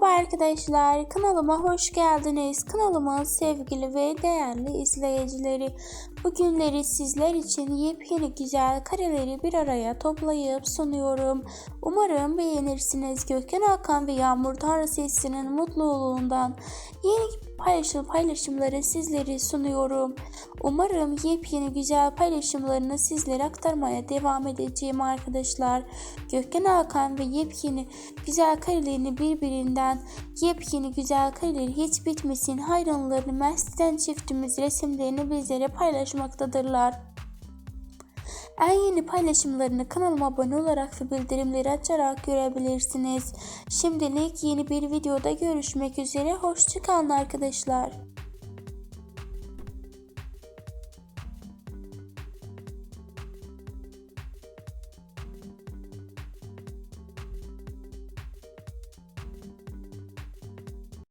Merhaba arkadaşlar, kanalıma hoş geldiniz. Kanalımın sevgili ve değerli izleyicileri. Bugünleri sizler için yepyeni güzel kareleri bir araya toplayıp sunuyorum. Umarım beğenirsiniz. Gökhan Hakan ve Yağmur Tanrı sesinin mutluluğundan yeni paylaşım paylaşımları sizleri sunuyorum. Umarım yepyeni güzel paylaşımlarını sizlere aktarmaya devam edeceğim arkadaşlar. Gökhan Hakan ve yepyeni güzel karelerini birbirinden yepyeni güzel kareleri hiç bitmesin hayranlarını Mersin'den çiftimiz resimlerini bizlere paylaşmaktadırlar. En yeni paylaşımlarını kanalıma abone olarak ve bildirimleri açarak görebilirsiniz. Şimdilik yeni bir videoda görüşmek üzere. Hoşçakalın arkadaşlar.